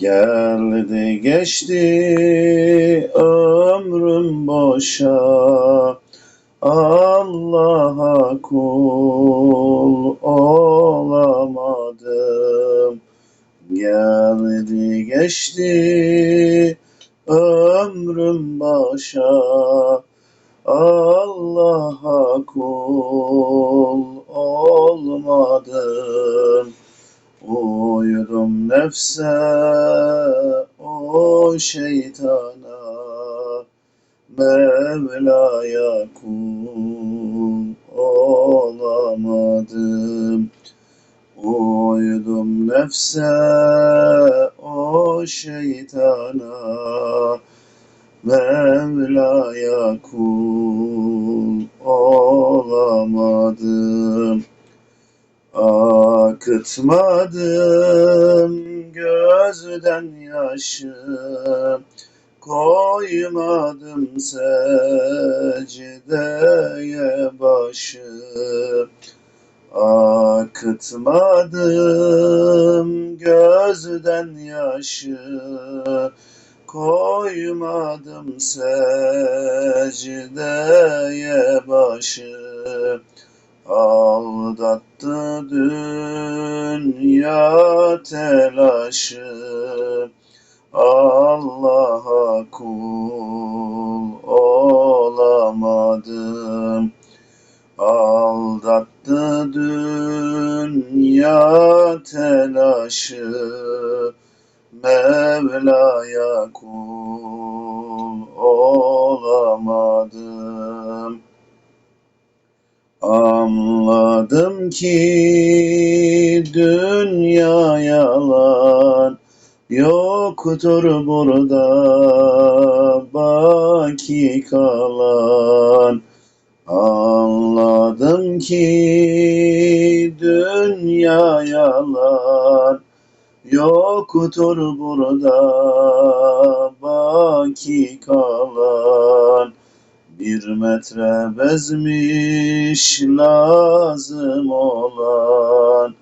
Geldi geçti ömrüm boşa. Allah'a kul olamadım. Geldi geçti ömrüm başa Allah'a kul olmadım Uydum nefse o şeytana. Mevla'ya kul olamadım. Uydum nefse o şeytana. Mevla'ya kul olamadım Akıtmadım gözden yaşı Koymadım secdeye başı Akıtmadım gözden yaşı Koymadım secdeye başı Aldattı dünya telaşı Allah'a kul olamadım. Aldattı dünya telaşı. Mevla'ya kul olamadım. Anladım ki dünya yalan Yoktur burada baki kalan. Anladım ki dünya yalan. Yoktur burada baki kalan. Bir metre bezmiş lazım olan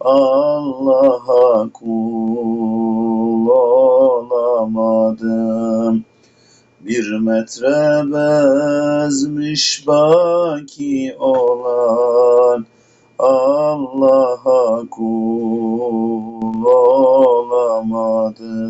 Allah'a kul olamadım Bir metre bezmiş baki olan Allah'a kul olamadım